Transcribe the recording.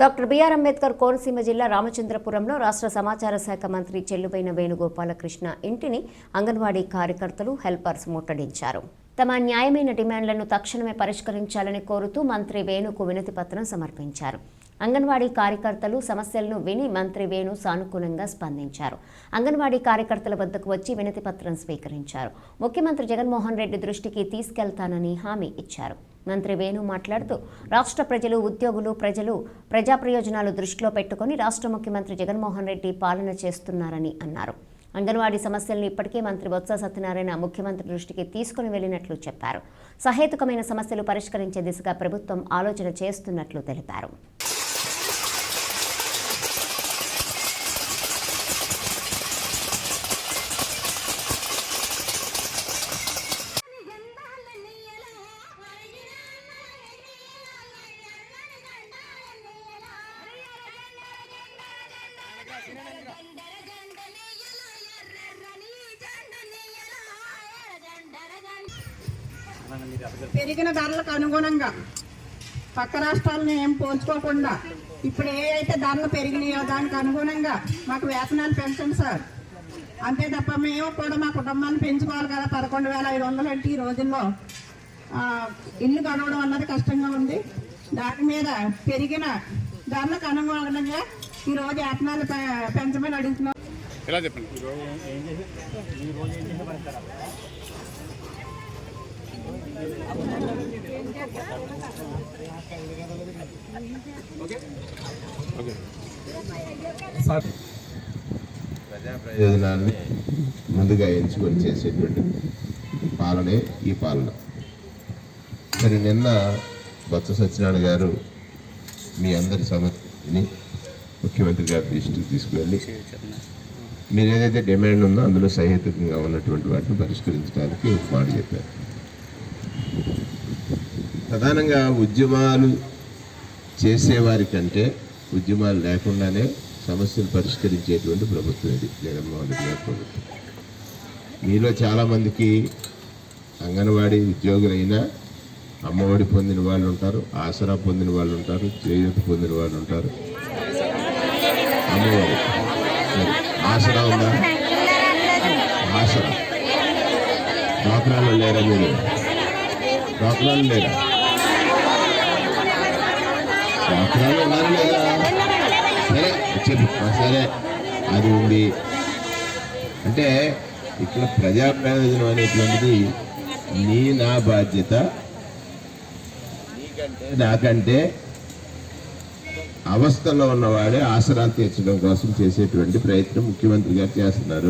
Doctor BR Ambedkar Konaseema జిల్లా రామచంద్రపురంలో రాష్ట్ర సమాచార శాఖ మంత్రి చెల్లుబైన వేణుగోపాలకృష్ణ ఇంటిని అంగన్వాడీ కార్యకర్తలు హెల్పర్స్ ముట్టడించారు. తమ న్యాయమైన డిమాండ్లను తక్షణమే పరిష్కరించాలని కోరుతూ మంత్రి వేణుకు వినతి పత్రం సమర్పించారు. అంగన్వాడీ కార్యకర్తలు సమస్యలను విని మంత్రి వేణు సానుకూలంగా స్పందించారు. అంగన్వాడీ కార్యకర్తల వద్దకు వచ్చి వినతి పత్రం స్వీకరించారు. ముఖ్యమంత్రి జగన్మోహన్ రెడ్డి దృష్టికి తీసుకెళ్తానని హామీ ఇచ్చారు. మంత్రి వేణు మాట్లాడుతూ రాష్ట్ర ప్రజలు ఉద్యోగులు ప్రజలు ప్రజా ప్రయోజనాలు దృష్టిలో పెట్టుకుని రాష్ట్ర ముఖ్యమంత్రి జగన్మోహన్ రెడ్డి పాలన చేస్తున్నారని అన్నారు. అంగన్వాడీ సమస్యలను ఇప్పటికే మంత్రి బొత్స సత్యనారాయణ ముఖ్యమంత్రి దృష్టికి తీసుకుని వెళ్ళినట్లు చెప్పారు. సహేతుకమైన సమస్యలు పరిష్కరించే దిశగా ప్రభుత్వం ఆలోచన చేస్తున్నట్లు తెలిపారు. పెరిగిన ధరలకు అనుగుణంగా పక్క రాష్ట్రాలను ఏం పోల్చుకోకుండా ఇప్పుడు ఏ అయితే ధరలు పెరిగినాయో దానికి అనుగుణంగా మాకు వేతనాలు పెంచండి సార్. అంతే తప్ప మేము కూడా మా కుటుంబాన్ని పెంచుకోవాలి కదా. పదకొండు వేల ఐదు వందలు అంటే ఈ రోజుల్లో ఇల్లు గడవడం అన్నది కష్టంగా ఉంది. దాని మీద పెరిగిన ధరలకు అనుగుణంగా ఈ రోజు వేతనాలు పెంచమని అడుగుతున్నాం. ఎలా చెప్పండి? ఓకే. ప్రజా ప్రయోజనాన్ని ముందుగా ఎంచుకొని చేసేటువంటి పాలనే ఈ పాలన. మరి నిన్న బొత్స సత్యనారాయణ గారు మీ అందరి సమస్యని ముఖ్యమంత్రి గారి దృష్టికి తీసుకువెళ్ళి మీరు ఏదైతే డిమాండ్ ఉందో అందులో సహేతుకంగా ఉన్నటువంటి వాటిని పరిష్కరించడానికి ఒక మాట చెప్పారు. ప్రధానంగా ఉద్యమాలు చేసేవారి కంటే ఉద్యమాలు లేకుండానే సమస్యలు పరిష్కరించేటువంటి ప్రభుత్వం ఇది జగన్మోహన్ రెడ్డి గారి ప్రభుత్వం. మీలో చాలామందికి అంగన్వాడీ ఉద్యోగులైనా అమ్మఒడి పొందిన వాళ్ళు ఉంటారు ఆసరా పొందిన వాళ్ళు ఉంటారు చేయూత పొందిన వాళ్ళు ఉంటారు. అమ్మఒడి ఆసరా ఉందా? ఆసరా. డాక్రాలు లేరా మీరు? డాక్రాలు లేరా? డాక్రాలు ఉన్నారు లేదా? సరే చెప్పు. సరే. అది ఉంది. అంటే ఇక్కడ ప్రజా ప్రయోజనం అనేటువంటిది నీ నా బాధ్యత నీకంటే నాకంటే అవస్థలో ఉన్నవాడే ఆసరా తీర్చడం కోసం చేసేటువంటి ప్రయత్నం ముఖ్యమంత్రి గారు చేస్తున్నారు.